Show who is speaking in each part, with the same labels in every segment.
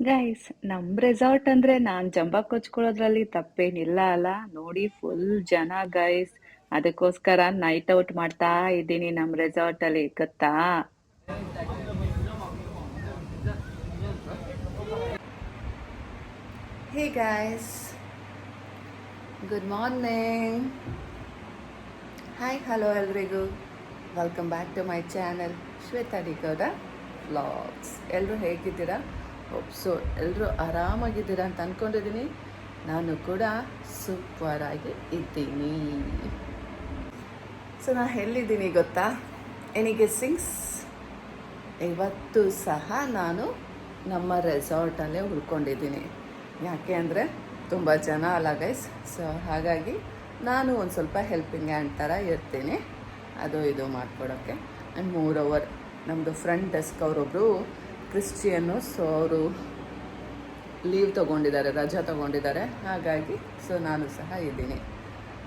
Speaker 1: Guys ನಮ್ resort ಅಂದ್ರೆ ನಾನ್ ಜಂಬ ಕೊಚ್ಕೊಳ್ಳೋದ್ರಲ್ಲಿ ತಪ್ಪೇನಿಲ್ಲ ಅಲ್ಲ. ನೋಡಿ ಫುಲ್ ಜನ ಗೈಸ್ ಅದಕ್ಕೋಸ್ಕರ ನೈಟ್ ಔಟ್ ಮಾಡ್ತಾ ಇದ್ದೀನಿ ನಮ್ ರೆಸಾರ್ಟ್ ಅಲ್ಲಿ, ಗೊತ್ತಾ?
Speaker 2: Hey guys good morning hi hello ಎಲ್ರಿಗೂ. Welcome back to my channel Shwetha D Gowda vlogs ಎಲ್ಲರೂ ಹೇಗಿದ್ದೀರಾ? ಸೊ ಎಲ್ಲರೂ ಆರಾಮಾಗಿದ್ದೀರಾ ಅಂತ ಅಂದ್ಕೊಂಡಿದ್ದೀನಿ ನಾನು ಕೂಡ ಸೂಪರ್ ಆಗಿ ಇದ್ದೀನಿ. ಸೊ ನಾನು ಎಲ್ಲಿದ್ದೀನಿ ಗೊತ್ತಾ? ಎನಿಗೆ ಸಿಂಗ್ಸ್ ಇವತ್ತು ಸಹ ನಾನು ನಮ್ಮ ರೆಸಾರ್ಟಲ್ಲೇ ಉಳ್ಕೊಂಡಿದ್ದೀನಿ. ಯಾಕೆ ಅಂದರೆ ತುಂಬ ಜನ ಅಲ್ಲ ಗೈಸ್ ಸೊ ಹಾಗಾಗಿ ನಾನು ಒಂದು ಸ್ವಲ್ಪ ಹೆಲ್ಪಿಂಗ್ ಹ್ಯಾಂಡ್ ಥರ ಇರ್ತೀನಿ. ಅದು ಇದು ಮಾಡ್ಕೊಡೋಕ್ಕೆ ಆ್ಯಂಡ್ ಮೂರ್ ಓವರ್ ನಮ್ಮದು ಫ್ರಂಟ್ ಡೆಸ್ಕ್ ಅವರೊಬ್ಬರು ಕ್ರಿಶ್ಚಿಯನ್ನು ಸೊ ಅವರು ಲೀವ್ ತೊಗೊಂಡಿದ್ದಾರೆ, ರಜಾ ತೊಗೊಂಡಿದ್ದಾರೆ. ಹಾಗಾಗಿ ಸೊ ನಾನು ಸಹ ಇದ್ದೀನಿ.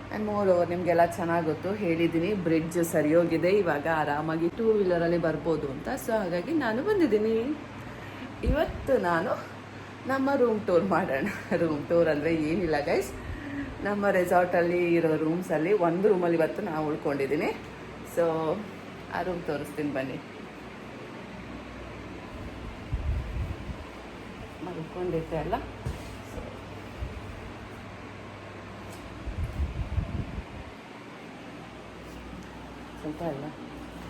Speaker 2: ಆ್ಯಂಡ್ ಮೋರ್ ಓವರ್ ನಿಮಗೆಲ್ಲ ಚೆನ್ನಾಗಿ ಗೊತ್ತು ಹೇಳಿದ್ದೀನಿ ಬ್ರಿಡ್ಜ್ ಸರಿ ಹೋಗಿದೆ ಇವಾಗ ಆರಾಮಾಗಿ ಟೂ ವೀಲರಲ್ಲಿ ಬರ್ಬೋದು ಅಂತ. ಸೊ ಹಾಗಾಗಿ ನಾನು ಬಂದಿದ್ದೀನಿ. ಇವತ್ತು ನಾನು ನಮ್ಮ ರೂಮ್ ಟೂರ್ ಮಾಡೋಣ. ರೂಮ್ ಟೂರ್ ಅಂದರೆ ಏನಿಲ್ಲ ಗೈಸ್ ನಮ್ಮ ರೆಸಾರ್ಟಲ್ಲಿ ಇರೋ ರೂಮ್ಸಲ್ಲಿ ಒಂದು ರೂಮಲ್ಲಿ ಇವತ್ತು ನಾನು ಉಳ್ಕೊಂಡಿದ್ದೀನಿ. ಸೊ ಆ ರೂಮ್ ತೋರಿಸ್ತೀನಿ ಬನ್ನಿ. ಮಲ್ಕೊಂಡಿದ್ದೆ ಅಲ್ಲ? ಸ್ವಲ್ಪ ಅಲ್ಲ,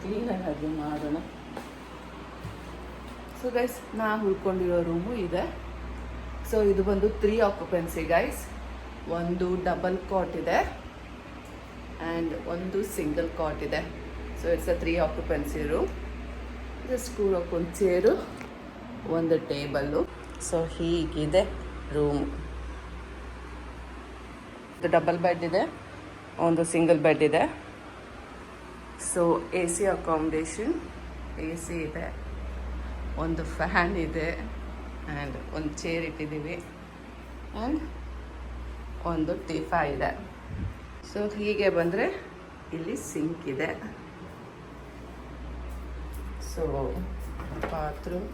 Speaker 2: ಕ್ಲೀನಾಗಿ ಮಾಡೋಣ. ಸೊ ಗೈಸ್ ನಾ ಉಳ್ಕೊಂಡಿರೋ ರೂಮು ಇದೆ. ಸೊ ಇದು ಬಂದು ತ್ರೀ ಆಕ್ಯುಪೆನ್ಸಿ ಗೈಸ್ ಒಂದು ಡಬಲ್ ಕಾಟ್ ಇದೆ ಆ್ಯಂಡ್ ಒಂದು ಸಿಂಗಲ್ ಕಾಟ್ ಇದೆ. So it's a three occupancy room just ಒಂದು ಚೇರು ಒಂದು ಟೇಬಲ್ಲು ಸೊ ಹೀಗಿದೆ ರೂಮ್ ಡಬಲ್ ಬೆಡ್ ಇದೆ, ಒಂದು ಸಿಂಗಲ್ ಬೆಡ್ ಇದೆ. So A C accommodation A C ಇದೆ, ಒಂದು ಫ್ಯಾನ್ ಇದೆ ಆ್ಯಂಡ್ ಒಂದು ಚೇರ್ ಇಟ್ಟಿದ್ದೀವಿ ಆ್ಯಂಡ್ ಒಂದು ಟಿಫಾ ಇದೆ. ಸೊ ಹೀಗೆ ಬಂದರೆ ಇಲ್ಲಿ ಸಿಂಕ್ ಇದೆ. ಸೊ ಬಾತ್ರೂಮ್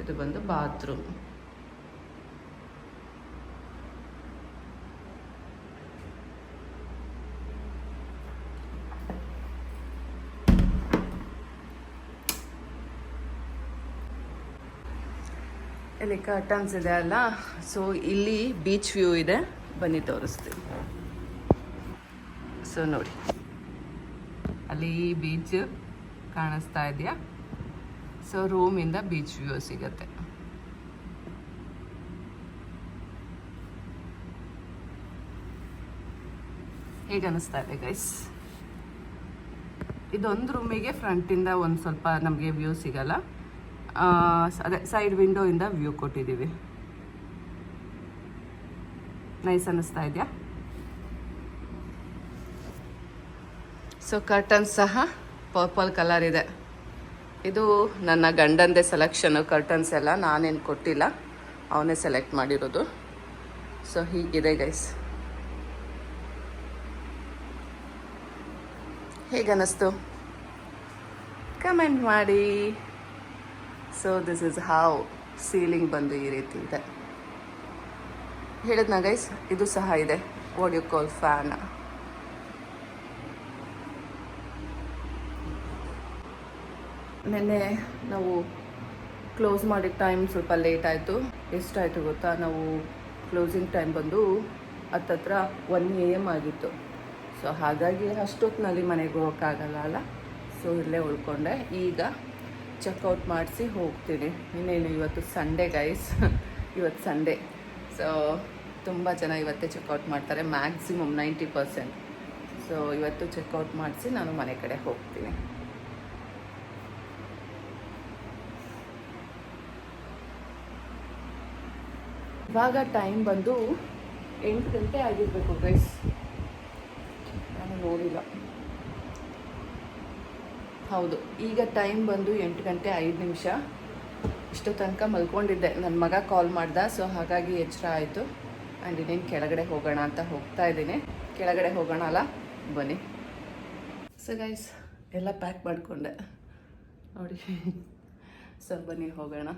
Speaker 2: ಇದು ಬಂದು ಬಾತ್ರೂಮ್. ಇಲ್ಲಿ ಕರ್ಟನ್ಸ್ ಇದೆ ಅಲ್ಲ ಸೊ ಇಲ್ಲಿ ಬೀಚ್ ವ್ಯೂ ಇದೆ, ಬನ್ನಿ ತೋರಿಸ್ತೀವಿ ಸೊ ನೋಡಿ, ಅಲ್ಲಿ ಬೀಚ್ ಕಾಣಿಸ್ತಾ ಇದೆಯಾ? ಸೊ ರೂಮಿಂದ ಬೀಚ್ ವ್ಯೂ ಸಿಗುತ್ತೆ. ಹೇಗೆ ಅನಿಸ್ತಾ ಇದೆ ಗೈಸ್ ಇದೊಂದು ರೂಮಿಗೆ ಫ್ರಂಟಿಂದ ಒಂದು ಸ್ವಲ್ಪ ನಮಗೆ ವ್ಯೂ ಸಿಗಲ್ಲ. ಅದೇ ಸೈಡ್ ವಿಂಡೋಯಿಂದ ವ್ಯೂ ಕೊಟ್ಟಿದ್ದೀವಿ. ನೈಸ್ ಅನ್ನಿಸ್ತಾ ಇದೆಯಾ? ಸೊ ಕರ್ಟನ್ಸ್ ಸಹ ಪರ್ಪಲ್ ಕಲರ್ ಇದೆ. ಇದು ನನ್ನ ಗಂಡಂದೇ ಸೆಲೆಕ್ಷನ್ ಕರ್ಟನ್ಸ್ ಎಲ್ಲ ನಾನೇನು ಕೊಟ್ಟಿಲ್ಲ. ಅವನೇ ಸೆಲೆಕ್ಟ್ ಮಾಡಿರೋದು. ಸೊ ಹೀಗಿದೆ ಗೈಸ್ ಹೇಗನ್ನಿಸ್ತು? ಕಮೆಂಟ್ ಮಾಡಿ. So this is how ceiling ಬಂದು ಈ ರೀತಿ ಇದೆ. ಹೇಳಿದ್ನ ಗೈಸ್ ಇದು ಸಹ ಇದೆ. ವಾಟ್ ಯು ಕಾಲ್ ಫ್ಯಾನ್ ನಿನ್ನೆ ನಾವು ಕ್ಲೋಸ್ ಮಾಡಿದ ಟೈಮ್ ಸ್ವಲ್ಪ ಲೇಟ್ ಆಯಿತು. ಎಷ್ಟಾಯಿತು ಗೊತ್ತಾ? ನಾವು ಕ್ಲೋಸಿಂಗ್ ಟೈಮ್ ಬಂದು ಹತ್ತತ್ರ ಒನ್ ಎ ಎಂ ಆಗಿತ್ತು. ಸೊ ಹಾಗಾಗಿ ಅಷ್ಟೊತ್ತಿನಲ್ಲಿ ಮನೆಗೆ ಹೋಗೋಕ್ಕಾಗಲ್ಲ ಅಲ್ಲ? ಸೊ ಇಲ್ಲೇ ಉಳ್ಕೊಂಡೆ. ಈಗ ಚೆಕ್ಔಟ್ ಮಾಡಿಸಿ ಹೋಗ್ತೀನಿ. ಇನ್ನೇನು ಇವತ್ತು ಸಂಡೇ ಗೈಸ್ ಇವತ್ತು ಸಂಡೇ ಸೊ ತುಂಬ ಜನ ಇವತ್ತೇ ಚೆಕ್ಔಟ್ ಮಾಡ್ತಾರೆ. ಮ್ಯಾಕ್ಸಿಮಮ್ ನೈಂಟಿ ಪರ್ಸೆಂಟ್ ಸೊ ಇವತ್ತು ಚೆಕ್ಔಟ್ ಮಾಡಿಸಿ ನಾನು ಮನೆ ಕಡೆ ಹೋಗ್ತೀನಿ. ಇವಾಗ ಟೈಮ್ ಬಂದು ಎಂಟು ಗಂಟೆ ಆಗಿರಬೇಕು ಗೈಸ್ ನಾನು ನೋಡಿಲ್ಲ. ಹೌದು, ಈಗ ಟೈಮ್ ಬಂದು ಎಂಟು ಗಂಟೆ ಐದು ನಿಮಿಷ. ಇಷ್ಟು ತನಕ ಮಲ್ಕೊಂಡಿದ್ದೆ. ನನ್ನ ಮಗ ಕಾಲ್ ಮಾಡ್ದ ಸೊ ಹಾಗಾಗಿ ಎಚ್ಚರ ಆಯಿತು. ಆ್ಯಂಡ್ ಇನ್ನೇನು ಕೆಳಗಡೆ ಹೋಗೋಣ ಅಂತ ಹೋಗ್ತಾ ಇದ್ದೀನಿ. ಕೆಳಗಡೆ ಹೋಗೋಣ ಅಲ್ಲ, ಬನ್ನಿ. ಸೊ ಗೈಸ್ ಎಲ್ಲ ಪ್ಯಾಕ್ ಮಾಡಿಕೊಂಡೆ. ನೋಡಿ. ಸರ್ ಬನ್ನಿ, ಹೋಗೋಣ.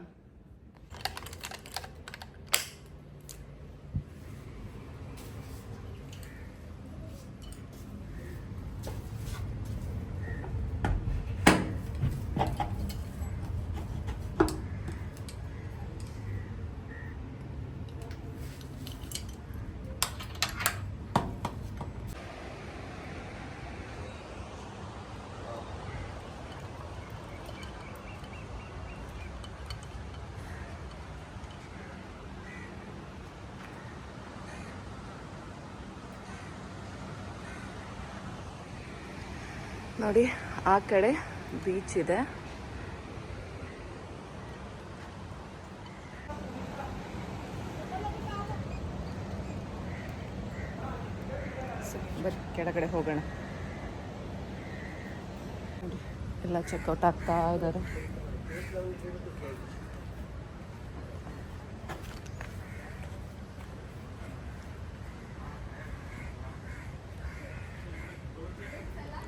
Speaker 2: ನೋಡಿ ಆ ಕಡೆ ಬೀಚ್ ಇದೆ. ಸೊ, ಬರ್ರಿ ಕೆಳಗಡೆ ಹೋಗೋಣ. ನೋಡಿ ಎಲ್ಲ ಚೆಕ್ಔಟ್ ಆಗ್ತಾ ಇದ್ದಾರೆ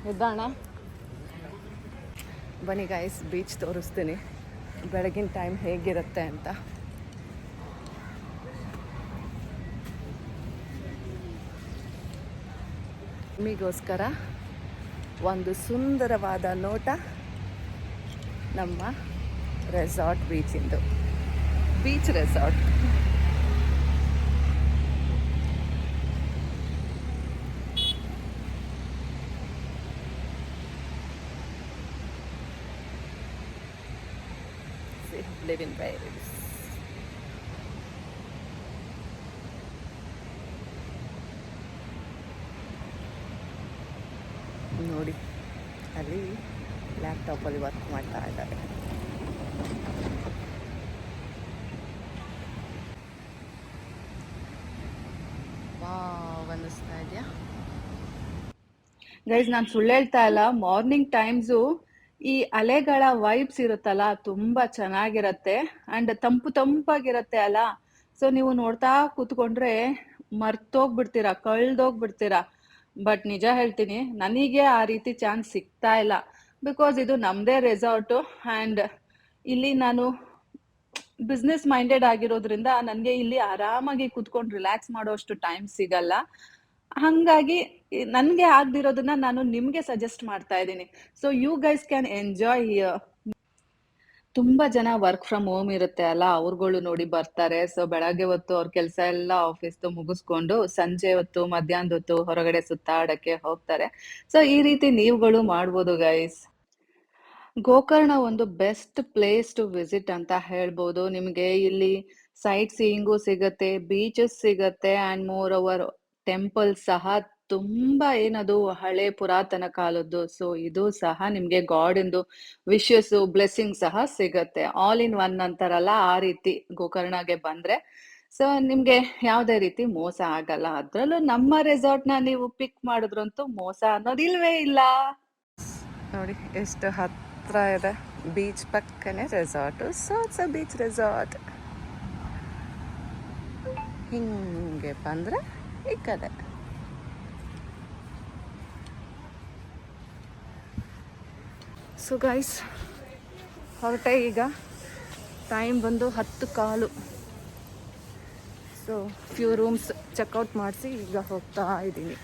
Speaker 2: ಎದ್ದಣ್ಣ? ಬನ್ನಿ ಗಾಯ್ಸ್ ಬೀಚ್ ತೋರಿಸ್ತೀನಿ. ಬೆಳಗಿನ ಟೈಮ್ ಹೇಗಿರುತ್ತೆ ಅಂತ. ನಿಮಗೋಸ್ಕರ ಒಂದು ಸುಂದರವಾದ ನೋಟ ನಮ್ಮ resort ಬೀಚಿಂದು beach resort live in waves. ನೋಡಿ, ಅಲ್ಲಿ ಲ್ಯಾಪ್ಟಾಪಲ್ಲಿ ವರ್ಕ್ ಮಾಡ್ತಾ ಇದ್ದಾರೆ. ಅನ್ನಿಸ್ತಾ ಇದೆಯಾ?
Speaker 1: ಗೈಸ್ ನಾನು ಸುಳ್ಳು ಹೇಳ್ತಾ ಇಲ್ಲ. ಮಾರ್ನಿಂಗ್ ಟೈಮ್ಸು ಈ ಅಲೆಗಳ ವೈಬ್ಸ್ ಇರುತ್ತಲ್ಲ, ತುಂಬಾ ಚೆನ್ನಾಗಿರತ್ತೆ. ಅಂಡ್ ತಂಪು ತಂಪಾಗಿರತ್ತೆ ಅಲ್ಲ. ಸೊ ನೀವು ನೋಡ್ತಾ ಕೂತ್ಕೊಂಡ್ರೆ ಮರ್ತೋಗ್ಬಿಡ್ತೀರಾ, ಕಳ್ದೋಗ್ಬಿಡ್ತೀರಾ. ಬಟ್ ನಿಜ ಹೇಳ್ತೀನಿ, ನನಗೆ ಆ ರೀತಿ ಚಾನ್ಸ್ ಸಿಗ್ತಾ ಇಲ್ಲ. ಬಿಕಾಸ್ ಇದು ನಮ್ದೇ ರೆಸಾರ್ಟು ಅಂಡ್ ಇಲ್ಲಿ ನಾನು ಬಿಸ್ನೆಸ್ ಮೈಂಡೆಡ್ ಆಗಿರೋದ್ರಿಂದ ನನಗೆ ಇಲ್ಲಿ ಆರಾಮಾಗಿ ಕುತ್ಕೊಂಡು ರಿಲ್ಯಾಕ್ಸ್ ಮಾಡೋಷ್ಟು ಟೈಮ್ ಸಿಗಲ್ಲ. ಹಂಗಾಗಿ ನನ್ಗೆ ಆಗ್ದಿರೋದನ್ನ ನಾನು ನಿಮ್ಗೆ ಸಜೆಸ್ಟ್ ಮಾಡ್ತಾ ಇದ್ದೀನಿ. So you guys can enjoy here ತುಂಬಾ ಜನ ವರ್ಕ್ ಫ್ರಮ್ ಹೋಮ್ ಇರುತ್ತೆ ಅಲ್ಲ, ಅವ್ರುಗಳು ನೋಡಿ ಬರ್ತಾರೆ. ಸೊ ಬೆಳಗ್ಗೆ ಹೊತ್ತು ಅವ್ರ ಕೆಲಸ ಎಲ್ಲ ಆಫೀಸ್ ಮುಗಿಸ್ಕೊಂಡು ಸಂಜೆ ಹೊತ್ತು, ಮಧ್ಯಾಹ್ನದ ಹೊತ್ತು ಹೊರಗಡೆ ಸುತ್ತಾಡಕ್ಕೆ ಹೋಗ್ತಾರೆ. ಸೊ ಈ ರೀತಿ ನೀವುಗಳು ಮಾಡ್ಬೋದು ಗೈಸ್ ಗೋಕರ್ಣ ಒಂದು ಬೆಸ್ಟ್ ಪ್ಲೇಸ್ ಟು ವಿಸಿಟ್ ಅಂತ ಹೇಳ್ಬೋದು. ನಿಮಗೆ ಇಲ್ಲಿ ಸೈಟ್ ಸೀಯಿಂಗು ಸಿಗತ್ತೆ ಬೀಚಸ್ ಸಿಗತ್ತೆ ಅಂಡ್ ಮೋರ್ ಓವರ್ ಟೆಂಪಲ್ ಸಹ ತುಂಬಾ ಏನದು ಹಳೆ ಪುರಾತನ ಕಾಲದ್ದು. ಸೊ ಇದು ಸಹ ನಿಮ್ಗೆ ಗಾಡ್ ಇಂದು ವಿಶಸ್ ಬ್ಲೆಸ್ಸಿಂಗ್ ಸಹ ಸಿಗತ್ತೆ. ಆಲ್ ಇನ್ ಒನ್ ಅಂತಾರಲ್ಲ, ಆ ರೀತಿ ಗೋಕರ್ಣಗೆ ಬಂದ್ರೆ. ಸೊ ನಿಮ್ಗೆ ಯಾವ್ದೇ ರೀತಿ ಮೋಸ ಆಗಲ್ಲ. ಅದ್ರಲ್ಲೂ ನಮ್ಮ ರೆಸಾರ್ಟ್ನ ನೀವು ಪಿಕ್ ಮಾಡಿದ್ರಂತೂ ಮೋಸ ಅನ್ನೋದಿಲ್ವೇ ಇಲ್ಲ.
Speaker 2: ನೋಡಿ, ಎಷ್ಟು ಹತ್ರ ಇದೆ. ಬೀಚ್ ಪಕ್ಕನೆ resort so it's beach resort ಹಿಂಗೆ ಬಂದರೆ ಕಡೆ ಸೊ ಗೈಸ್ ಹೊರಟೆ ಈಗ ಟೈಮ್ ಬಂದು ಹತ್ತು ಕಾಲು. ಸೊ ಫ್ಯೂ ರೂಮ್ಸ್ ಚೆಕ್ಔಟ್ ಮಾಡಿಸಿ ಈಗ ಹೋಗ್ತಾ ಇದ್ದೀನಿ.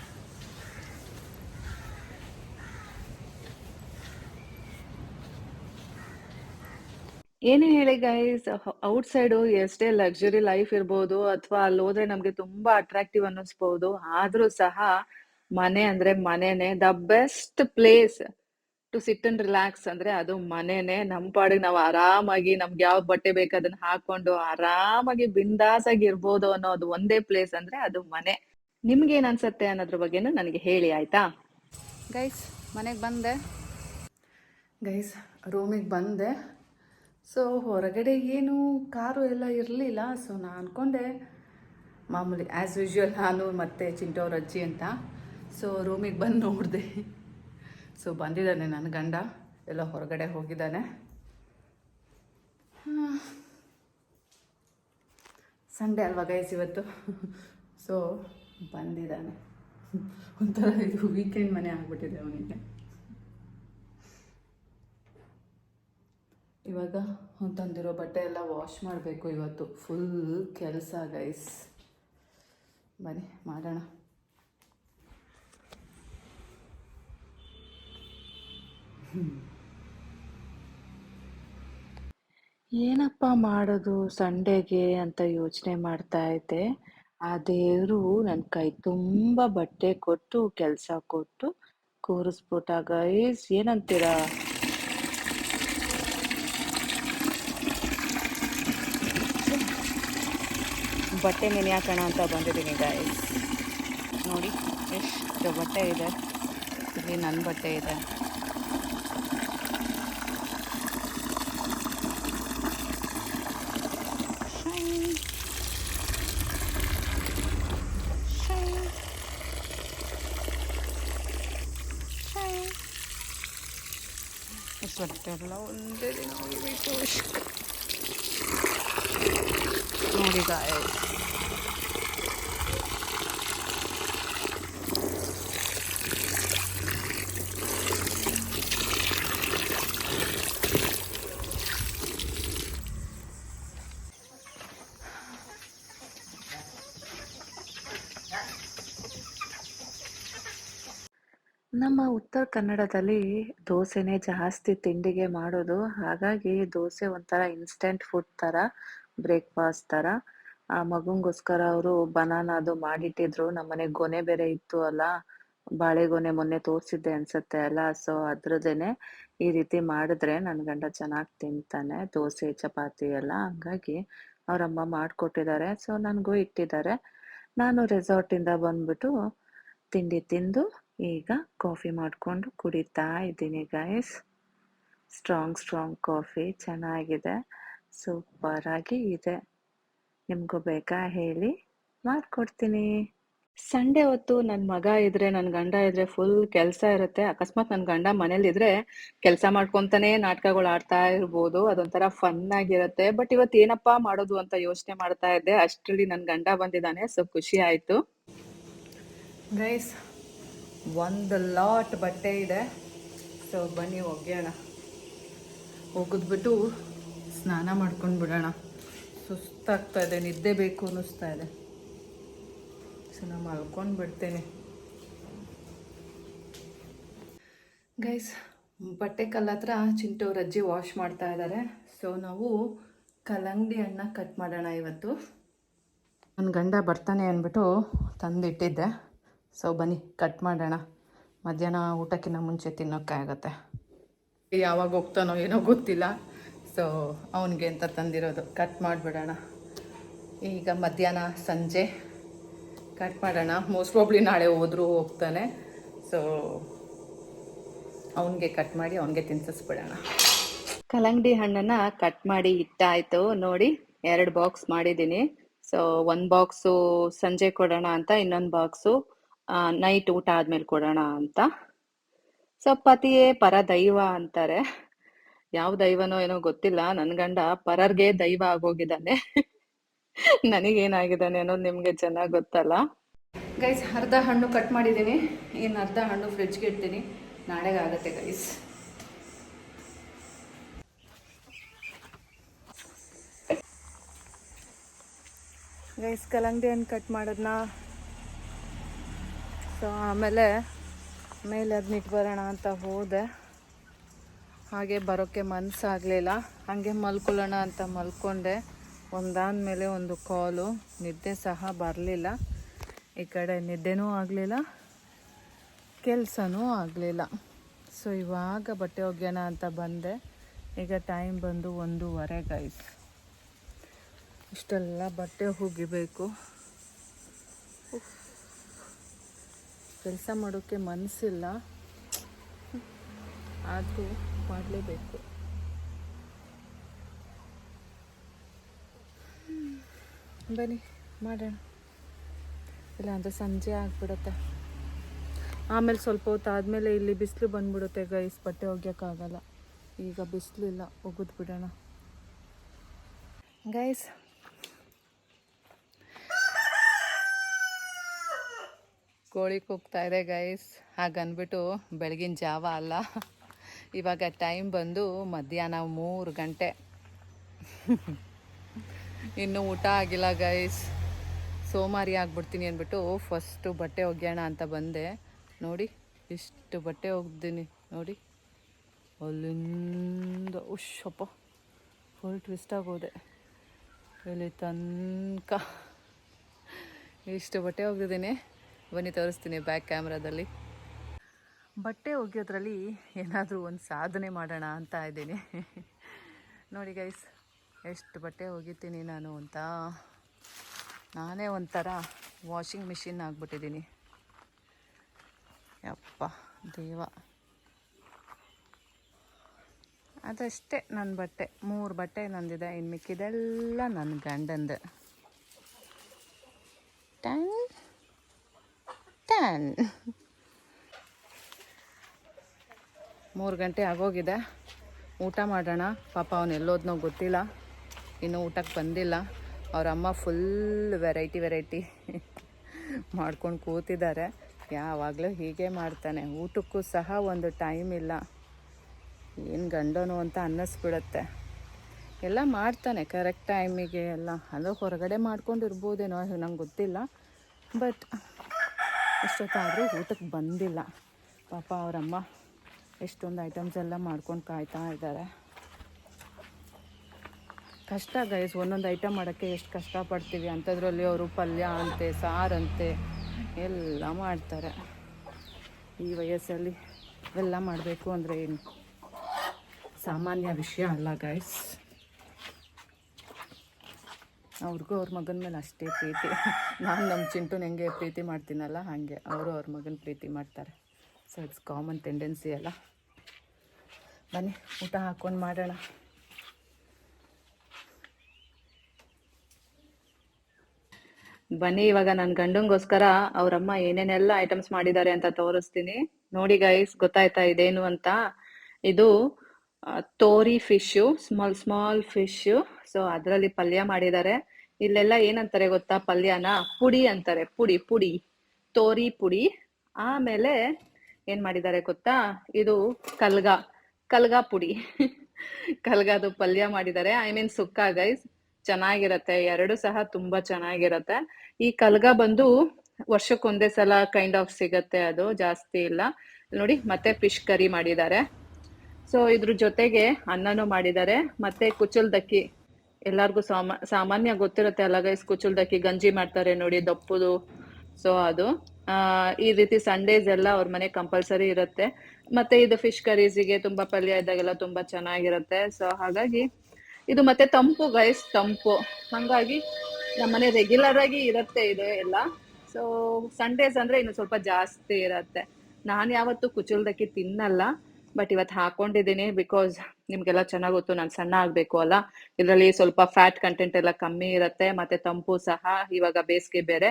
Speaker 1: ಏನೇ ಹೇಳಿ ಗೈಸ್ ಔಟ್ ಸೈಡ್ ಎಷ್ಟೇ ಲಕ್ಸುರಿ ಲೈಫ್ ಇರ್ಬೋದು ಅಥವಾ ಅಲ್ಲಿ ಹೋದ್ರೆ ನಮ್ಗೆ ತುಂಬಾ ಅಟ್ರಾಕ್ಟಿವ್ ಅನ್ನಿಸ್ಬೋದು, ಆದ್ರೂ ಸಹ ಮನೆ ಅಂದ್ರೆ ಮನೆನೇ the best place to sit and relax ಅಂದ್ರೆ ಅದು ಮನೆನೇ. ನಮ್ ಪಾಡಿಗೆ ನಾವು ಆರಾಮಾಗಿ ನಮ್ಗೆ ಯಾವ ಬಟ್ಟೆ ಬೇಕು ಅದನ್ನ ಹಾಕೊಂಡು ಆರಾಮಾಗಿ ಬಿಂದಾಸ್ ಆಗಿ ಇರ್ಬೋದು ಅನ್ನೋದು ಒಂದೇ ಪ್ಲೇಸ್ ಅಂದ್ರೆ ಅದು ಮನೆ. ನಿಮ್ಗೆ ಏನ್ ಅನ್ಸತ್ತೆ ಅನ್ನೋದ್ರ ಬಗ್ಗೆನೂ ನನಗೆ ಹೇಳಿ, ಆಯ್ತಾ?
Speaker 2: ಗೈಸ್ ಮನೆಗೆ ಬಂದೆ. ಗೈಸ್ ರೂಮಿಗೆ ಬಂದೆ. ಸೊ ಹೊರಗಡೆ ಏನು ಕಾರು ಎಲ್ಲ ಇರಲಿಲ್ಲ. ಸೊ ನಾನು ಅಂದ್ಕೊಂಡೆ ಮಾಮೂಲಿ ಆ್ಯಸ್ ಯೂಶ್ವಲ್ ನಾನು ಮತ್ತು ಚಿಂಟೋರ ಅಜ್ಜಿ ಅಂತ. ಸೊ ರೂಮಿಗೆ ಬಂದು ನೋಡಿದೆ. ಸೊ ಬಂದಿದ್ದಾನೆ ನನ್ನ ಗಂಡ. ಎಲ್ಲ ಹೊರಗಡೆ ಹೋಗಿದ್ದಾನೆ. ಸಂಡೇ ಅಲ್ವಾ ಗೈಸ್ ಇವತ್ತು? ಸೊ ಬಂದಿದ್ದಾನೆ. ಒಂಥರ ಇದು ವೀಕೆಂಡ್ ಮನೆ ಆಗ್ಬಿಟ್ಟಿದೆ ಅವನಿಗೆ. ಇವಾಗ ತಂದಿರೋ ಬಟ್ಟೆ ಎಲ್ಲ ವಾಶ್ ಮಾಡಬೇಕು ಇವತ್ತು. ಫುಲ್ ಕೆಲಸ ಗೈಸ್ ಬನ್ನಿ, ಮಾಡೋಣ.
Speaker 1: ಏನಪ್ಪ ಮಾಡೋದು ಸಂಡೇಗೆ ಅಂತ ಯೋಚನೆ ಮಾಡ್ತಾ ಇದ್ದೆ. ಆ ದೇವರು ನನ್ನ ಕೈ ತುಂಬ ಬಟ್ಟೆ ಕೊಟ್ಟು, ಕೆಲಸ ಕೊಟ್ಟು ಕೂರಿಸ್ಬಿಟ್ಟ ಗೈಸ್ ಏನಂತೀರಾ? ಬಟ್ಟೆ ನೆನೆ ಹಾಕೋಣ ಅಂತ ಬಂದಿದ್ದೀನಿ ಗೈಸ್ ನೋಡಿ, ಎಷ್ಟು ಬಟ್ಟೆ ಇದೆ. ಇಲ್ಲಿ ನನ್ನ ಬಟ್ಟೆ ಇದೆ. ಬಟ್ಟೆಲ್ಲ ಒಂದೇ ದಿನ ಹೋಗಿಬೇಕು ನೋಡಿ ಗಾಯಸ್ ನಮ್ಮ ಉತ್ತರ ಕನ್ನಡದಲ್ಲಿ ದೋಸೆನೇ ಜಾಸ್ತಿ ತಿಂಡಿಗೆ ಮಾಡೋದು. ಹಾಗಾಗಿ ದೋಸೆ ಒಂಥರ ಇನ್ಸ್ಟೆಂಟ್ ಫುಡ್ ಥರ ಬ್ರೇಕ್ಫಾಸ್ಟ್ ಥರ ಆ ಮಗುಂಗೋಸ್ಕರ ಅವರು ಬನಾನ ಅದು ಮಾಡಿಟ್ಟಿದ್ರು. ನಮ್ಮನೆ ಗೊನೆ ಬೇರೆ ಇತ್ತು ಅಲ್ಲ. ಬಾಳೆಗೊನೆ ಮೊನ್ನೆ ತೋರಿಸಿದ್ದೆ ಅನ್ಸುತ್ತೆ ಅಲ್ಲ. ಸೊ ಅದ್ರದ್ದೇನೆ ಈ ರೀತಿ ಮಾಡಿದ್ರೆ ನನ್ನ ಗಂಡ ಚೆನ್ನಾಗಿ ತಿಂತಾನೆ. ದೋಸೆ, ಚಪಾತಿ ಎಲ್ಲ. ಹಂಗಾಗಿ ಅವರಮ್ಮ ಮಾಡಿಕೊಟ್ಟಿದ್ದಾರೆ. ಸೊ ನನಗೂ ಇಟ್ಟಿದ್ದಾರೆ. ನಾನು ರೆಸಾರ್ಟಿಂದ ಬಂದ್ಬಿಟ್ಟು ತಿಂಡಿ ತಿಂದು ಈಗ ಕಾಫಿ ಮಾಡಿಕೊಂಡು ಕುಡಿತಾ ಇದ್ದೀನಿ ಗೈಸ್ ಸ್ಟ್ರಾಂಗ್ ಸ್ಟ್ರಾಂಗ್ ಕಾಫಿ. ಚೆನ್ನಾಗಿದೆ. ಸೂಪರಾಗಿ ಆಗಿ ಇದೆ. ನಿಮಗೂ ಬೇಕಾ ಹೇಳಿ? ಮಾಡಿಕೊಡ್ತೀನಿ. ಸಂಡೇ ಹೊತ್ತು ನನ್ನ ಮಗ ಇದ್ರೆ ನನ್ನ ಗಂಡ ಇದ್ರೆ ಫುಲ್ ಕೆಲಸ ಇರುತ್ತೆ. ಅಕಸ್ಮಾತ್ ನನ್ನ ಗಂಡ ಮನೇಲಿದ್ರೆ ಕೆಲಸ ಮಾಡ್ಕೊಂತಾನೆ ನಾಟಕಗಳು ಆಡ್ತಾ ಇರ್ಬೋದು. ಅದೊಂಥರ ಫನ್ ಆಗಿರುತ್ತೆ. ಬಟ್ ಇವತ್ತು ಏನಪ್ಪಾ ಮಾಡೋದು ಅಂತ ಯೋಚನೆ ಮಾಡ್ತಾ ಇದ್ದೆ. ಅಷ್ಟರಲ್ಲಿ ನನ್ನ ಗಂಡ ಬಂದಿದ್ದಾನೆ ಸೊ ಖುಷಿ ಆಯ್ತು.
Speaker 2: ಗೈಸ್ ಒಂದು ಲಾಟ್ ಬಟ್ಟೆ ಇದೆ. ಸೊ ಬನ್ನಿ ಒಗ್ಯೋಣ ಒಗೆದ್ಬಿಟ್ಟು ಸ್ನಾನ ಮಾಡ್ಕೊಂಡು ಬಿಡೋಣ. ಸುಸ್ತಾಗ್ತಾ ಇದೆ, ನಿದ್ದೆ ಬೇಕು ಅನ್ನಿಸ್ತಾ ಇದೆ. ಸೊ ನಾನು ಮಲ್ಕೊಂಡು ಬಿಡ್ತೇನೆ. ಗೈಸ್ ಬಟ್ಟೆ ಕಲ್ಲ ಹತ್ರ ಚಿಂಟವ್ರ ಅಜ್ಜಿ ವಾಶ್ ಮಾಡ್ತಾ ಇದ್ದಾರೆ ಸೊ ನಾವು ಕಲ್ಲಂಗಡಿ ಹಣ್ಣ ಕಟ್ ಮಾಡೋಣ ಇವತ್ತು. ನನ್ನ ಗಂಡ ಬರ್ತಾನೆ ಅಂದ್ಬಿಟ್ಟು ತಂದಿಟ್ಟಿದ್ದೆ. ಸೊ ಬನ್ನಿ ಕಟ್ ಮಾಡೋಣ. ಮಧ್ಯಾಹ್ನ ಊಟಕ್ಕಿಂತ ಮುಂಚೆ ತಿನ್ನೋಕ್ಕಾಗತ್ತೆ ಯಾವಾಗ ಹೋಗ್ತಾನೋ ಏನೋ ಗೊತ್ತಿಲ್ಲ. ಸೊ ಅವನಿಗೆ ಅಂತ ತಂದಿರೋದು. ಕಟ್ ಮಾಡಿಬಿಡೋಣ. ಈಗ ಮಧ್ಯಾಹ್ನ ಸಂಜೆ. ಕಟ್ ಮಾಡೋಣ. ಮೋಸ್ಟ್ ಪ್ರಾಬ್ಲಿ ನಾಳೆ ಹೋದರೂ ಹೋಗ್ತಾನೆ. ಸೊ ಅವನಿಗೆ ಕಟ್ ಮಾಡಿ ಅವನಿಗೆ ತಿನ್ಸಿಸ್ಬಿಡೋಣ.
Speaker 1: ಕಲಂಗಡಿ ಹಣ್ಣನ್ನು ಕಟ್ ಮಾಡಿ ಇಟ್ಟಾಯಿತು ನೋಡಿ, ಎರಡು ಬಾಕ್ಸ್ ಮಾಡಿದ್ದೀನಿ. ಸೊ ಒಂದು ಬಾಕ್ಸು ಸಂಜೆ ಕೊಡೋಣ ಅಂತ ಇನ್ನೊಂದು ಬಾಕ್ಸು ನೈಟ್ ಊಟ ಆದ್ಮೇಲೆ ಕೊಡೋಣ ಅಂತ. ಸೊ ಪತಿಯೇ ಪರ ದೈವ ಅಂತಾರೆ. ಯಾವ ದೈವನೋ ಏನೋ ಗೊತ್ತಿಲ್ಲ. ನನ್ ಗಂಡ ಪರರ್ಗೆ ದೈವ ಆಗೋಗಿದ್ದಾನೆ. ನನಗೇನಾಗಿದ್ದಾನೆ ಅನ್ನೋದು ನಿಮ್ಗೆ ಚೆನ್ನಾಗಿ ಗೊತ್ತಲ್ಲ?
Speaker 2: ಗೈಸ್ ಅರ್ಧ ಹಣ್ಣು ಕಟ್ ಮಾಡಿದ್ದೀನಿ. ಇನ್ನು ಅರ್ಧ ಹಣ್ಣು ಫ್ರಿಡ್ಜ್ಗೆ ಇಡ್ತೀನಿ. ನಾಳೆಗೆ ಆಗುತ್ತೆ ಗೈಸ್ ಗೈಸ್ ಕಲಂಗಡಿ ಹಣ್ಣು ಕಟ್ ಮಾಡೋದನ್ನ ಸೊ ಆಮೇಲೆ ಮೇಲೆ ಅದನ್ನ ಬರೋಣ ಅಂತ ಹೋದೆ. ಹಾಗೆ ಬರೋಕ್ಕೆ ಮನಸ್ಸಾಗಲಿಲ್ಲ ಹಾಗೆ ಮಲ್ಕೊಳ್ಳೋಣ ಅಂತ ಮಲ್ಕೊಂಡೆ. ಒಂದಾದ್ಮೇಲೆ ಒಂದು ಕಾಲು. ನಿದ್ದೆ ಸಹ ಬರಲಿಲ್ಲ. ಈ ಕಡೆ ನಿದ್ದೆನೂ ಆಗಲಿಲ್ಲ. ಕೆಲಸನೂ ಆಗಲಿಲ್ಲ. ಸೊ ಇವಾಗ ಬಟ್ಟೆ ಒಗ್ಯೋಣ ಅಂತ ಬಂದೆ. ಈಗ ಟೈಮ್ ಬಂದು ಒಂದೂವರೆ ಗೈಸ್ ಇಷ್ಟೆಲ್ಲ ಬಟ್ಟೆ ಒಗಿಬೇಕು. ಕೆಲಸ ಮಾಡೋಕ್ಕೆ ಮನಸ್ಸಿಲ್ಲ ಆದರೂ ಮಾಡಲೇಬೇಕು. ಬನ್ನಿ, ಮಾಡೋಣ. ಇಲ್ಲಾಂದರೆ ಸಂಜೆ ಆಗಿಬಿಡುತ್ತೆ. ಆಮೇಲೆ ಸ್ವಲ್ಪ ಹೊತ್ತು ಆದಮೇಲೆ ಇಲ್ಲಿ ಬಿಸಿಲು ಬಂದ್ಬಿಡುತ್ತೆ ಗೈಸ್ ಬಟ್ಟೆ ಒಗ್ಯೋಕ್ಕಾಗಲ್ಲ. ಈಗ ಬಿಸಿಲಿಲ್ಲ, ಒಗೆದು ಬಿಡೋಣ. ಗೈಸ್ ಕೋಳಿ ಕೂಗ್ತಾ ಇದೆ ಗೈಸ್ ಹಾಗನ್ಬಿಟ್ಟು ಬೆಳಗಿನ ಜಾವ ಅಲ್ಲ. ಇವಾಗ ಟೈಮ್ ಬಂದು ಮಧ್ಯಾಹ್ನ ಮೂರು ಗಂಟೆ. ಇನ್ನೂ ಊಟ ಆಗಿಲ್ಲ ಗೈಸ್ ಸೋಮಾರಿ ಆಗ್ಬಿಡ್ತೀನಿ ಅಂದ್ಬಿಟ್ಟು ಫಸ್ಟು ಬಟ್ಟೆ ಒಗ್ಯೋಣ ಅಂತ ಬಂದೆ. ನೋಡಿ, ಇಷ್ಟು ಬಟ್ಟೆ ಒಗ್ದೀನಿ. ನೋಡಿ. ಅಲ್ಲಿಂದ ಉಶಪ್ಪ ಫುಲ್ ಟ್ವಿಸ್ಟ್ ಆಗೋದೆ. ಇಲ್ಲಿ ತನಕ. ಇಷ್ಟು ಬಟ್ಟೆ ಒಗ್ದಿದ್ದೀನಿ. ಬನ್ನಿ, ತೋರಿಸ್ತೀನಿ ಬ್ಯಾಕ್ ಕ್ಯಾಮ್ರಾದಲ್ಲಿ ಬಟ್ಟೆ ಒಗೆಯೋದ್ರಲ್ಲಿ ಏನಾದರೂ ಒಂದು ಸಾಧನೆ ಮಾಡೋಣ ಅಂತ ಇದ್ದೀನಿ. ನೋಡಿ ಗೈಸ್ ಎಷ್ಟು ಬಟ್ಟೆ ಒಗಿತೀನಿ ನಾನು ಅಂತ. ನಾನೇ ಒಂಥರ ವಾಷಿಂಗ್ ಮಿಷಿನ್ ಆಗಿಬಿಟ್ಟಿದ್ದೀನಿ. ಯಪ್ಪ, ದೇವ. ಅದಷ್ಟೇ ನನ್ನ ಬಟ್ಟೆ. ಮೂರು ಬಟ್ಟೆ ನಂದಿದೆ ಇನ್ನು ಮಿಕ್ಕಿದೆಲ್ಲ ನನ್ನ ಗಂಡಂದು. ಟನ್ ಮೂರು ಗಂಟೆ ಆಗೋಗಿದೆ. ಊಟ ಮಾಡೋಣ. ಪಾಪ ಅವನು ಎಲ್ಲೋದ್ನೋ ಗೊತ್ತಿಲ್ಲ. ಇನ್ನೂ ಊಟಕ್ಕೆ ಬಂದಿಲ್ಲ. ಅವ್ರ ಅಮ್ಮ ಫುಲ್ ವೆರೈಟಿ ವೆರೈಟಿ ಮಾಡ್ಕೊಂಡು ಕೂತಿದ್ದಾರೆ. ಯಾವಾಗಲೂ ಹೀಗೆ ಮಾಡ್ತಾನೆ. ಊಟಕ್ಕೂ ಸಹ ಒಂದು ಟೈಮ್ ಇಲ್ಲ. ಏನು ಗಂಡನು ಅಂತ ಅನ್ನಿಸ್ಬಿಡತ್ತೆ. ಎಲ್ಲ ಮಾಡ್ತಾನೆ. ಕರೆಕ್ಟ್ ಟೈಮಿಗೆ ಎಲ್ಲ. ಅಂದರೆ ಹೊರಗಡೆ ಮಾಡ್ಕೊಂಡಿರ್ಬೋದೇನೋ ನಂಗೆ ಗೊತ್ತಿಲ್ಲ. ಬಟ್ ಇಷ್ಟೊತ್ತಾದರೂ ಊಟಕ್ಕೆ ಬಂದಿಲ್ಲ. ಪಾಪ ಅವರಮ್ಮ ಎಷ್ಟೊಂದು ಐಟಮ್ಸ್ ಎಲ್ಲ ಮಾಡ್ಕೊಂಡು ಕಾಯ್ತಾ ಇದ್ದಾರೆ. ಕಷ್ಟ ಗೈಸ್ ಒಂದೊಂದು ಐಟಮ್ ಮಾಡೋಕ್ಕೆ ಎಷ್ಟು ಕಷ್ಟಪಡ್ತೀವಿ. ಅಂಥದ್ರಲ್ಲಿ ಅವರು ಪಲ್ಯ ಅಂತೆ ಸಾರಂತೆ ಎಲ್ಲ ಮಾಡ್ತಾರೆ. ಈ ವಯಸ್ಸಲ್ಲಿ ಎಲ್ಲ ಮಾಡಬೇಕು ಅಂದರೆ ಏನು? ಸಾಮಾನ್ಯ ವಿಷಯ ಅಲ್ಲ ಗೈಸ್ ಅವ್ರಿಗೂ ಅವ್ರ ಮಗನ ಮೇಲೆ ಅಷ್ಟೇ ಪ್ರೀತಿ. ನಾನು ನಮ್ಮ ಚಿಂಟು ಹೆಂಗೆ ಪ್ರೀತಿ ಮಾಡ್ತೀನಲ್ಲ, ಹಾಗೆ. ಅವರು ಅವ್ರ ಮಗನ ಪ್ರೀತಿ ಮಾಡ್ತಾರೆ. ಸೊ ಇಟ್ಸ್ ಕಾಮನ್ ಟೆಂಡೆನ್ಸಿ ಅಲ್ಲ. ಬನ್ನಿ, ಊಟ ಹಾಕ್ಕೊಂಡು ಮಾಡೋಣ.
Speaker 1: ಬನ್ನಿ, ಇವಾಗ ನನ್ನ ಗಂಡಂಗೋಸ್ಕರ ಅವ್ರಮ್ಮ ಏನೇನೆಲ್ಲ ಐಟಮ್ಸ್ ಮಾಡಿದ್ದಾರೆ ಅಂತ ತೋರಿಸ್ತೀನಿ. ನೋಡಿ ಗೈಸ್ ಗೊತ್ತಾಯ್ತಾ ಇದೇನು ಅಂತ? ಇದು ತೋರಿ fish small small fish so ಅದರಲ್ಲಿ ಪಲ್ಯ ಮಾಡಿದ್ದಾರೆ ಇಲ್ಲೆಲ್ಲ ಏನಂತಾರೆ ಗೊತ್ತಾ ಪಲ್ಯನ? ಪುಡಿ ಅಂತಾರೆ. ಪುಡಿ ಪುಡಿ. ತೋರಿ ಪುಡಿ. ಆಮೇಲೆ ಏನ್ ಮಾಡಿದ್ದಾರೆ ಗೊತ್ತಾ? ಇದು ಕಲ್ಗ. ಕಲ್ಗ ಪುಡಿ. ಕಲ್ಗದು ಪಲ್ಯ ಮಾಡಿದ್ದಾರೆ ಐ ಮೀನ್ ಸುಕ್ಕ ಗೈಸ್ ಚೆನ್ನಾಗಿರತ್ತೆ. ಎರಡು ಸಹ ತುಂಬಾ ಚೆನ್ನಾಗಿರತ್ತೆ. ಈ ಕಲ್ಗ ಬಂದು ವರ್ಷಕ್ಕೊಂದೇ ಸಲ ಕೈಂಡ್ ಆಫ್ ಸಿಗತ್ತೆ ಅದು. ಜಾಸ್ತಿ ಇಲ್ಲ. ನೋಡಿ, ಮತ್ತೆ ಫಿಶ್ ಕರಿ ಮಾಡಿದ್ದಾರೆ ಸೊ ಇದ್ರ ಜೊತೆಗೆ ಅನ್ನನೂ ಮಾಡಿದ್ದಾರೆ ಮತ್ತೆ ಕುಚಲ್ದಕ್ಕಿ. ಎಲ್ಲಾರ್ಗು ಸಾಮಾ, ಸಾಮಾನ್ಯ ಗೊತ್ತಿರುತ್ತೆ ಅಲ್ಲ ಗೈಸ್ ಕುಚುಲ್ದಕ್ಕಿ ಗಂಜಿ ಮಾಡ್ತಾರೆ ನೋಡಿ, ದಪ್ಪುದು. ಸೊ ಅದು. ಈ ರೀತಿ ಸಂಡೇಸ್ ಎಲ್ಲ ಅವ್ರ ಮನೆ ಕಂಪಲ್ಸರಿ ಇರುತ್ತೆ. ಮತ್ತೆ ಇದು ಫಿಶ್ ಕರೀಸಿಗೆ ತುಂಬಾ ಪಲ್ಯ ಇದ್ದಾಗೆಲ್ಲ ತುಂಬಾ ಚೆನ್ನಾಗಿರುತ್ತೆ. ಸೊ ಹಾಗಾಗಿ ಇದು ಮತ್ತೆ ತಂಪು ಗೈಸ್ ತಂಪು. ಹಂಗಾಗಿ ನಮ್ಮನೆ ರೆಗ್ಯುಲರ್ ಆಗಿ ಇರುತ್ತೆ ಇದು ಎಲ್ಲ. ಸೊ ಸಂಡೇಸ್ ಅಂದ್ರೆ ಇನ್ನು ಸ್ವಲ್ಪ ಜಾಸ್ತಿ ಇರತ್ತೆ. ನಾನು ಯಾವತ್ತು ಕುಚುಲ್ದಕ್ಕಿ ತಿನ್ನಲ್ಲ ಬಟ್ ಇವತ್ತು ಹಾಕೊಂಡಿದ್ದೀನಿ ಬಿಕಾಸ್ ನಿಮ್ಗೆಲ್ಲ ಚೆನ್ನಾಗ್ ಗೊತ್ತು ನಾನು ಸಣ್ಣ ಆಗ್ಬೇಕು ಅಲ್ಲ? ಇದರಲ್ಲಿ ಸ್ವಲ್ಪ ಫ್ಯಾಟ್ ಕಂಟೆಂಟ್ ಎಲ್ಲ ಕಮ್ಮಿ ಇರುತ್ತೆ, ಮತ್ತೆ ತಂಪು ಸಹ ಇವಾಗ ಬೇಸಿಗೆ ಬೇರೆ.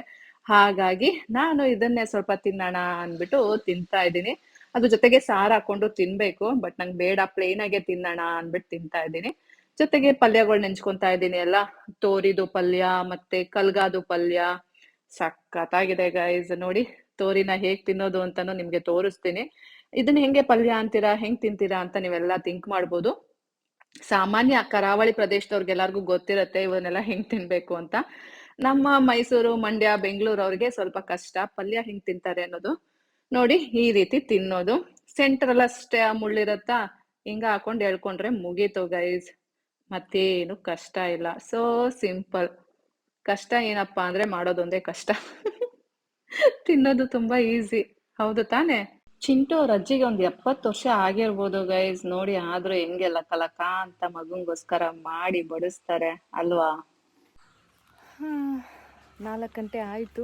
Speaker 1: ಹಾಗಾಗಿ ನಾನು ಇದನ್ನೇ ಸ್ವಲ್ಪ ತಿನ್ನೋಣ ಅಂದ್ಬಿಟ್ಟು ತಿಂತಾ ಇದ್ದೀನಿ. ಅದ್ರ ಜೊತೆಗೆ ಸಾರ್ ಹಾಕೊಂಡು ತಿನ್ಬೇಕು, ಬಟ್ ನಂಗೆ ಬೇಡ ಪ್ಲೇನ್ ಆಗೇ ತಿನ್ನೋಣ ಅಂದ್ಬಿಟ್ಟು ತಿಂತಾ ಇದ್ದೀನಿ. ಜೊತೆಗೆ ಪಲ್ಯಗಳು ನೆಂಚ್ಕೊಂತಾ ಇದ್ದೀನಿ, ಎಲ್ಲ? ತೋರಿದು ಪಲ್ಯ, ಮತ್ತೆ ಕಲ್ಗಾದು ಪಲ್ಯ. ಸಖತ್ತಾಗಿದೆ ಗೈಸ್ ನೋಡಿ, ತೋರಿನ ಹೇಗ್ ತಿನ್ನೋದು ಅಂತಾನು ನಿಮ್ಗೆ ತೋರಿಸ್ತೀನಿ. ಇದನ್ನ ಹೆಂಗೆ ಪಲ್ಯ ಅಂತೀರಾ, ಹೆಂಗ್ ತಿಂತೀರಾ ಅಂತ ನೀವೆಲ್ಲ ಥಿಂಕ್ ಮಾಡ್ಬೋದು. ಸಾಮಾನ್ಯ ಕರಾವಳಿ ಪ್ರದೇಶದವ್ರಿಗೆಲ್ಲರಿಗೂ ಗೊತ್ತಿರತ್ತೆ ಇವನ್ನೆಲ್ಲ ಹೆಂಗ್ ತಿನ್ಬೇಕು ಅಂತ. ನಮ್ಮ ಮೈಸೂರು, ಮಂಡ್ಯ, ಬೆಂಗಳೂರು ಅವ್ರಿಗೆ ಸ್ವಲ್ಪ ಕಷ್ಟ. ಪಲ್ಯ ಹೆಂಗ್ ತಿಂತಾರೆ ಅನ್ನೋದು ನೋಡಿ ಈ ರೀತಿ ತಿನ್ನೋದು. ಸೆಂಟ್ರಲ್ ಅಷ್ಟೇ ಮುಳ್ಳಿರತ್ತಾ ಹಿಂಗ ಹಾಕೊಂಡ್ ಹೇಳ್ಕೊಂಡ್ರೆ ಮುಗೀತು ಗೈಸ್ ಮತ್ತೇನು ಕಷ್ಟ ಇಲ್ಲ. ಸೋ ಸಿಂಪಲ್ ಕಷ್ಟ ಏನಪ್ಪಾ ಅಂದ್ರೆ ಮಾಡೋದೊಂದೇ ಕಷ್ಟ. ತಿನ್ನೋದು ತುಂಬಾ ಈಸಿ ಹೌದು ತಾನೇ? ಚಿಂಟು ಅವ್ರ ಅಜ್ಜಿಗೆ ಒಂದ್ ಎಪ್ಪತ್ತು ವರ್ಷ ಆಗಿರ್ಬೋದು ಗೈಸ್ ನೋಡಿ, ಆದ್ರೂ ಹೆಂಗೆಲ್ಲ ಕಲಕ ಅಂತ ಮಗಂಗೋಸ್ಕರ ಮಾಡಿ ಬಡಿಸ್ತಾರೆ, ಅಲ್ವಾ?
Speaker 2: ನಾಲ್ಕು ಗಂಟೆ ಆಯಿತು.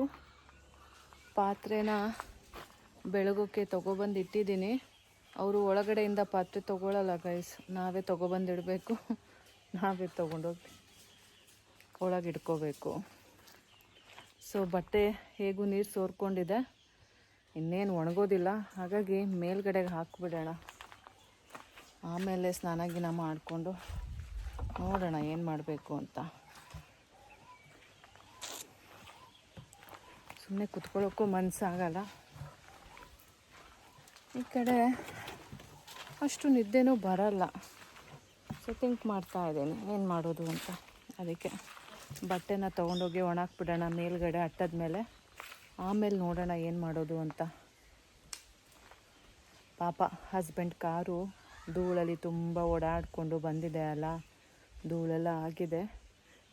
Speaker 2: ಪಾತ್ರೆನ ಬೆಳಗೋಕ್ಕೆ ತಗೊಬಂದು ಇಟ್ಟಿದ್ದೀನಿ. ಅವರು ಒಳಗಡೆಯಿಂದ ಪಾತ್ರೆ ತಗೊಳಲ್ಲ ಗೈಸ್ ನಾವೇ ತಗೊಬಂದಿಡಬೇಕು. ನಾವೇ ತೊಗೊಂಡೋಗಿ ಒಳಗಿಡ್ಕೋಬೇಕು. ಸೊ ಬಟ್ಟೆ ಹೇಗೂ ನೀರು ಸೋರ್ಕೊಂಡಿದೆ. ಇನ್ನೇನು ಒಣಗೋದಿಲ್ಲ. ಹಾಗಾಗಿ ಮೇಲ್ಗಡೆಗೆ ಹಾಕಿಬಿಡೋಣ. ಆಮೇಲೆ ಸ್ನಾನ ಗಿನ ಮಾಡಿಕೊಂಡು ನೋಡೋಣ ಏನು ಮಾಡಬೇಕು ಅಂತ. ಸುಮ್ಮನೆ ಕುತ್ಕೊಳ್ಳೋಕ್ಕೂ ಮನಸ್ಸಾಗಲ್ಲ ಈ ಕಡೆ ಅಷ್ಟು ನಿದ್ದೆನೂ ಬರಲ್ಲ. ಸೊ ಥಿಂಕ್ ಮಾಡ್ತಾ ಇದ್ದೀನಿ. ಏನು ಮಾಡೋದು ಅಂತ. ಅದಕ್ಕೆ ಬಟ್ಟೆನ ತೊಗೊಂಡೋಗಿ ಒಣಾಕ್ಬಿಡೋಣ ಮೇಲ್ಗಡೆ ಅಟ್ಟದ ಮೇಲೆ ಆಮೇಲೆ ನೋಡೋಣ ಏನು ಮಾಡೋದು ಅಂತ. ಪಾಪ ಹಸ್ಬೆಂಡ್ ಕಾರು ಧೂಳಲ್ಲಿ ತುಂಬ ಓಡಾಡಿಕೊಂಡು ಬಂದಿದೆ ಅಲ್ಲ. ಧೂಳೆಲ್ಲ ಆಗಿದೆ.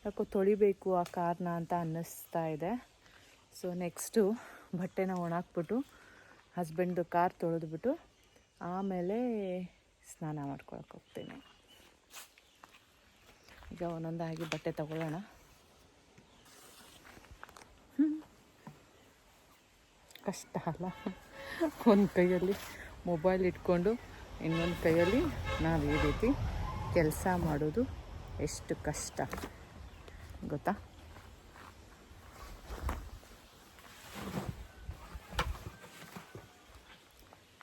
Speaker 2: ಯಾಕೋ ತೊಳಿಬೇಕು ಆ ಕಾರ್ನ ಅಂತ ಅನ್ನಿಸ್ತಾ ಇದೆ. ಸೊ ನೆಕ್ಸ್ಟು ಬಟ್ಟೆನ ಒಣಾಕ್ಬಿಟ್ಟು ಹಸ್ಬೆಂಡ್ದು ಕಾರ್ ತೊಳೆದ್ಬಿಟ್ಟು ಆಮೇಲೆ ಸ್ನಾನ ಮಾಡ್ಕೊಳಕ್ಕೆ ಹೋಗ್ತೀನಿ. ಈಗ ಒಂದೊಂದಾಗಿ ಬಟ್ಟೆ ತಗೊಳ್ಳೋಣ. ಕಷ್ಟ ಅಲ್ಲ. ಒಂದು ಕೈಯಲ್ಲಿ ಮೊಬೈಲ್ ಇಟ್ಕೊಂಡು, ಇನ್ನೊಂದು ಕೈಯಲ್ಲಿ ನಾವು ಈ ರೀತಿ ಕೆಲಸ ಮಾಡೋದು ಎಷ್ಟು ಕಷ್ಟ. ಗೊತ್ತಾ?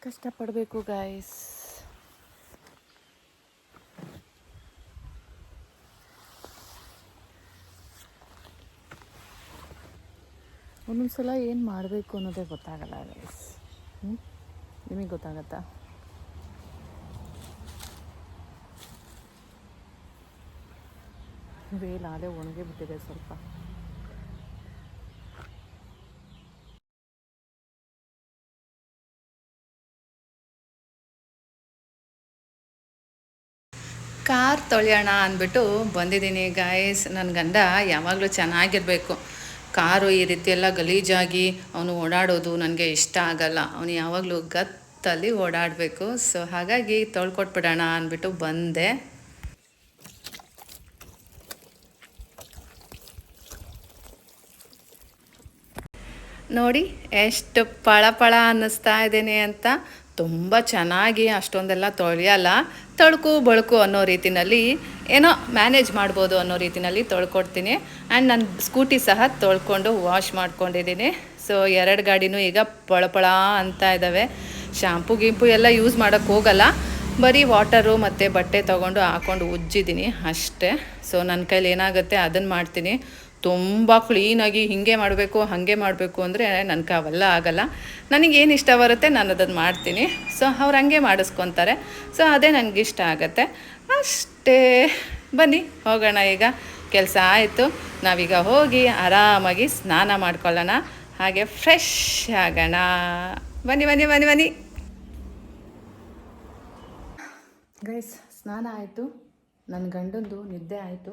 Speaker 2: ಕಷ್ಟಪಡಬೇಕು ಗಾಯ್ಸ್ ಸಲ ಏನು ಮಾಡಬೇಕು ಅನ್ನೋದೇ ಗೊತ್ತಾಗಲ್ಲ ಗೈಸ್ ನಿಮಗೆ ಗೊತ್ತಾಗತ್ತಾ? ವೇಲ್ ಅದೇ ಒಣಗಿ ಬಿಟ್ಟಿದೆ ಸ್ವಲ್ಪ. ಕಾರ್ ತೊಳೆಯೋಣ ಅಂದ್ಬಿಟ್ಟು ಬಂದಿದ್ದೀನಿ ಗಾಯಸ್ ನನ್ನ ಗಂಡ ಯಾವಾಗಲೂ ಚೆನ್ನಾಗಿರಬೇಕು. ಕಾರು ಈ ರೀತಿ ಎಲ್ಲ ಗಲೀಜಾಗಿ ಅವನು ಓಡಾಡೋದು ನನಗೆ ಇಷ್ಟ ಆಗಲ್ಲ. ಅವನು ಯಾವಾಗಲೂ ಗತ್ತಲ್ಲಿ ಓಡಾಡಬೇಕು. ಸೊ ಹಾಗಾಗಿ ತೊಳ್ಕೊಟ್ಬಿಡೋಣ ಅಂದ್ಬಿಟ್ಟು ಬಂದೆ. ನೋಡಿ, ಎಷ್ಟು ಪಳ ಪಳ ಅನ್ನಿಸ್ತಾ ಇದ್ದೀನಿ ಅಂತ. ತುಂಬ ಚೆನ್ನಾಗಿ ಅಷ್ಟೊಂದೆಲ್ಲ ತೊಳೆಯಲ್ಲ, ತೊಳ್ಕು ಬಳ್ಕು ಅನ್ನೋ ರೀತಿಯಲ್ಲಿ ಏನೋ ಮ್ಯಾನೇಜ್ ಮಾಡ್ಬೋದು ಅನ್ನೋ ರೀತಿಯಲ್ಲಿ ತೊಳ್ಕೊಡ್ತೀನಿ. ಆ್ಯಂಡ್ ನನ್ನ ಸ್ಕೂಟಿ ಸಹ ತೊಳ್ಕೊಂಡು ವಾಶ್ ಮಾಡ್ಕೊಂಡಿದ್ದೀನಿ. ಸೊ ಎರಡು ಗಾಡಿನೂ ಈಗ ಪಳಪಳ ಅಂತ ಇದ್ದಾವೆ ಶ್ಯಾಂಪು ಗೀಂಪು ಎಲ್ಲ ಯೂಸ್ ಮಾಡೋಕ್ಕೆ ಹೋಗಲ್ಲ. ಬರೀ ವಾಟರು ಮತ್ತು ಬಟ್ಟೆ ತೊಗೊಂಡು ಹಾಕ್ಕೊಂಡು ಉಜ್ಜಿದ್ದೀನಿ ಅಷ್ಟೇ. ಸೊ ನನ್ನ ಕೈಲಿ ಏನಾಗುತ್ತೆ ಅದನ್ನು ಮಾಡ್ತೀನಿ. ತುಂಬ ಕ್ಲೀನಾಗಿ ಹೀಗೆ ಮಾಡಬೇಕು, ಹಾಗೆ ಮಾಡಬೇಕು ಅಂದರೆ ನನಗೆ ಅವೆಲ್ಲ ಆಗಲ್ಲ. ನನಗೇನು ಇಷ್ಟ ಬರುತ್ತೆ ನಾನು ಅದನ್ನು ಮಾಡ್ತೀನಿ. ಸೊ ಅವ್ರು ಹಂಗೆ ಮಾಡಿಸ್ಕೊತಾರೆ. ಸೊ ಅದೇ ನನಗೆ ಇಷ್ಟ ಆಗುತ್ತೆ. ಅಷ್ಟೇ. ಬನ್ನಿ, ಹೋಗೋಣ ಈಗ. ಕೆಲಸ ಆಯಿತು. ನಾವೀಗ ಹೋಗಿ ಆರಾಮಾಗಿ ಸ್ನಾನ ಮಾಡ್ಕೊಳ್ಳೋಣ. ಹಾಗೆ ಫ್ರೆಶ್ ಆಗೋಣ. ಬನ್ನಿ ಬನ್ನಿ ಬನ್ನಿ ಬನ್ನಿ. ಗೈಸ್ ಸ್ನಾನ ಆಯಿತು. ನನ್ನ ಗಂಡಂದು ನಿದ್ದೆ ಆಯಿತು.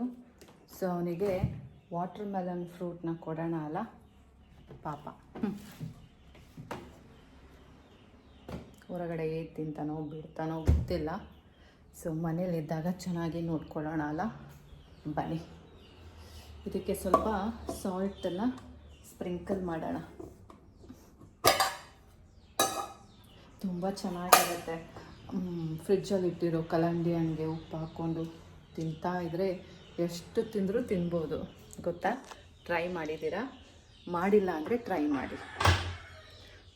Speaker 2: ಸೊ ಅವನಿಗೆ ವಾಟರ್ ಮೆಲನ್ ಫ್ರೂಟ್ನ ಕೊಡೋಣ ಅಲ್ಲ? ಪಾಪ. ಹೊರಗಡೆ ಏನು ತಿಂತಾನೋ ಬಿಡ್ತಾನೋ ಗೊತ್ತಿಲ್ಲ. ಸೊ ಮನೇಲಿದ್ದಾಗ ಚೆನ್ನಾಗಿ ನೋಡ್ಕೊಳ್ಳೋಣ ಅಲ್ಲ? ಬನ್ನಿ. ಇದಕ್ಕೆ ಸ್ವಲ್ಪ ಸಾಲ್ಟನ್ನು ಸ್ಪ್ರಿಂಕಲ್ ಮಾಡೋಣ. ತುಂಬ ಚೆನ್ನಾಗಿರುತ್ತೆ. ಫ್ರಿಜ್ಜಲ್ಲಿ ಇಟ್ಟಿರೋ ಕಲಂಡಿ ಹಣ್ಣಿಗೆ ಉಪ್ಪು ಹಾಕ್ಕೊಂಡು ತಿಂತಾ ಇದ್ದರೆ ಎಷ್ಟು ತಿಂದರೂ ತಿನ್ಬೋದು. ಗೊತ್ತಾ? ಟ್ರೈ ಮಾಡಿದ್ದೀರಾ? ಮಾಡಿಲ್ಲ ಅಂದರೆ ಟ್ರೈ ಮಾಡಿ.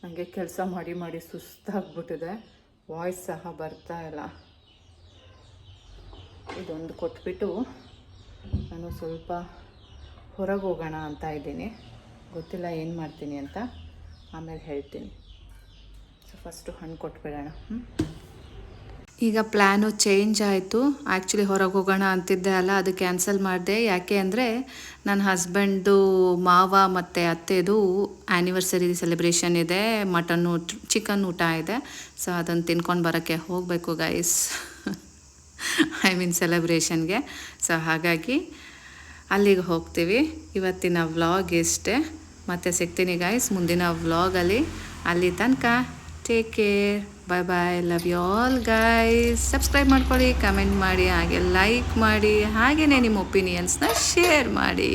Speaker 2: ನನಗೆ ಕೆಲಸ ಮಾಡಿ ಮಾಡಿ ಸುಸ್ತಾಗ್ಬಿಟ್ಟಿದೆ. ವಾಯ್ಸ್ ಸಹ ಬರ್ತಾ ಇಲ್ಲ. ಇದೊಂದು ಕೊಟ್ಬಿಟ್ಟು ನಾನು ಸ್ವಲ್ಪ ಹೊರಗೆ ಹೋಗೋಣ ಅಂತ ಇದ್ದೀನಿ. ಗೊತ್ತಿಲ್ಲ ಏನು ಮಾಡ್ತೀನಿ ಅಂತ. ಆಮೇಲೆ ಹೇಳ್ತೀನಿ. ಸೊ ಫಸ್ಟು ಹಣ್ಣು ಕೊಟ್ಬಿಡೋಣ. ಹ್ಞೂ ಈಗ ಪ್ಲ್ಯಾನು ಚೇಂಜ್ ಆಯಿತು. ಆ್ಯಕ್ಚುಲಿ ಹೊರಗೆ ಹೋಗೋಣ ಅಂತಿದ್ದೆ ಅಲ್ಲ, ಅದು ಕ್ಯಾನ್ಸಲ್ ಮಾಡಿದೆ. ಯಾಕೆ ಅಂದರೆ ನನ್ನ ಹಸ್ಬೆಂಡು ಮಾವ ಮತ್ತು ಅತ್ತೆದು ಆ್ಯನಿವರ್ಸರಿ ಸೆಲೆಬ್ರೇಷನ್ ಇದೆ ಮಟನ್ನು ಚಿಕನ್ ಊಟ ಇದೆ. ಸೊ ಅದನ್ನು ತಿನ್ಕೊಂಡು ಬರೋಕ್ಕೆ ಹೋಗಬೇಕು ಗೈಸ್ ಐ ಮೀನ್ ಸೆಲೆಬ್ರೇಷನ್ಗೆ ಸೊ ಹಾಗಾಗಿ ಅಲ್ಲಿಗೆ ಹೋಗ್ತೀವಿ. ಇವತ್ತಿನ ವ್ಲಾಗ್ ಇಷ್ಟೇ ಮತ್ತೆ ಸಿಗ್ತೀನಿ ಗೈಸ್ ಮುಂದಿನ ವ್ಲಾಗಲ್ಲಿ ಅಲ್ಲಿ. ತನಕ take care bye bye love you all guys subscribe ಮಾಡ್ಕೊಳ್ಳಿ ಕಮೆಂಟ್ ಮಾಡಿ, ಹಾಗೆ ಲೈಕ್ ಮಾಡಿ ಹಾಗೆಯೇ ನಿಮ್ಮ ಒಪಿನಿಯನ್ಸ್ನ ಶೇರ್ ಮಾಡಿ.